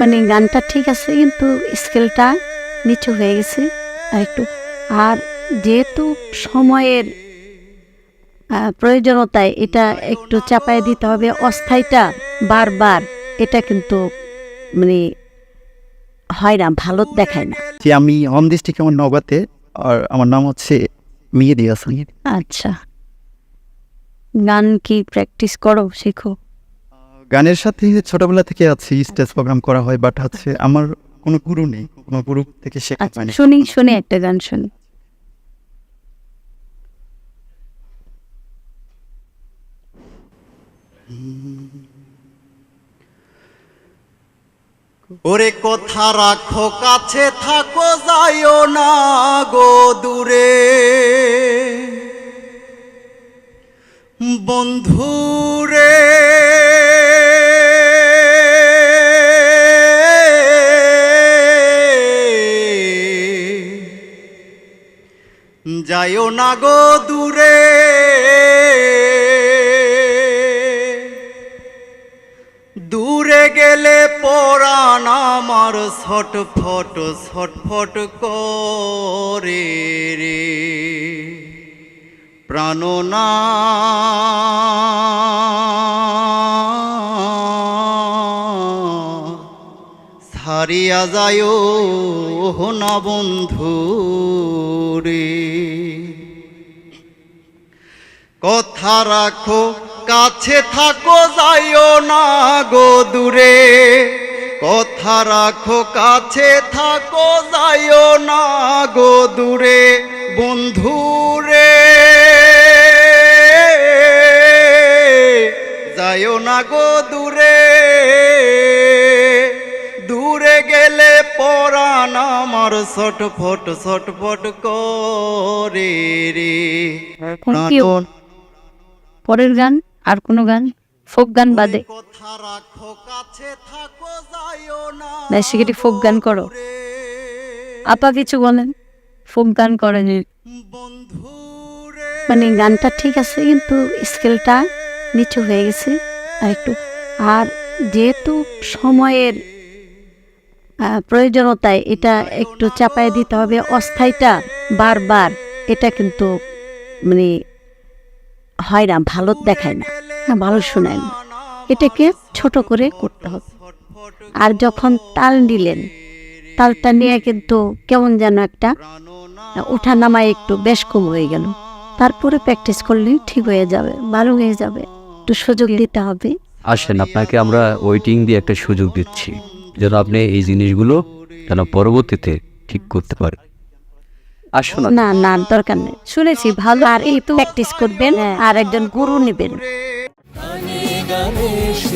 মানে গানটা ঠিক আছে কিন্তু স্কেলটা নিচু হয়ে গেছে। আর একটু আর যেহেতু সময়ের প্রয়োজনতায় এটা একটু চাপায় দিতে হবে অস্থায়ীটা বারবার এটা কিন্তু মানে হয় না ভালো দেখায় না। যে আমি হোম ডিস্ট্রিক্ট আমার নগাতে আর আমার নাম হচ্ছে মিহিদি হাসান। আচ্ছা। গান কি প্র্যাকটিস করো শেখো? গানের সাথে ছোটবেলা থেকে আছি স্টেজ প্রোগ্রাম করা হয় বাট হচ্ছে আমার কোনো গুরু নেই কোনো গুরু থেকে শেখা হয়নি। শুনি শুনি একটা গান শুনি। ওরে কথা রাখো কাছে থাকো যাইও না গো দূরে। বন্ধুরে যাইও না গো দূরে। দূরে গেলে পরাণ আমার ছটফট ছটফট করে রে। প্রাণনা ছাড়িয়া যায় না বন্ধু রে। কথা রাখো, কাছে থাকো যাইও না গো দূরে। কথা রাখো, কাছে থাকো যাইও না গো দূরে। বন্ধুরে যাইও না গো দূরে। গেলে পরাণ আমার ছটফট ছটফট করে রে। you. পরের গান? আর কোনো গান? ফোক গান বাদে। বেসিক্যালি ফোক গান করো। আপা কিছু বলেন? ফোক গান করেন। মানে গানটা ঠিক আছে কিন্তু স্কেলটা নিচু হয়ে গেছে। আর একটু আর যেহেতু সময়ের প্রয়োজনতায় এটা একটু চাপায় দিতে হবে। অস্থায়ীটা বারবার এটা কিন্তু মানে হয় না ভালো দেখায় না না, ভালো শোনায় না। এটাকে ছোট করে করতে হবে। আর যখন তাল নিলেন তালটা নিয়ে কিন্তু কেমন যেন একটা ওঠা নামায় একটু বেশ কম হয়ে গেল। তারপরে প্র্যাকটিস করলে ঠিক হয়ে যাবে ভালো হয়ে যাবে। একটু সুযোগ দিতে হবে। আসেন আপনাকে আমরা ওয়েটিং দিয়ে একটা সুযোগ দিচ্ছি। যেন আপনি এই জিনিসগুলো যেন পরবর্তীতে ঠিক করতে পারেন। আসুন না না দরকার নেই। শুনেছি ভালো আর একটু প্র্যাকটিস করবেন আর একজন গুরু নেবেন। গানে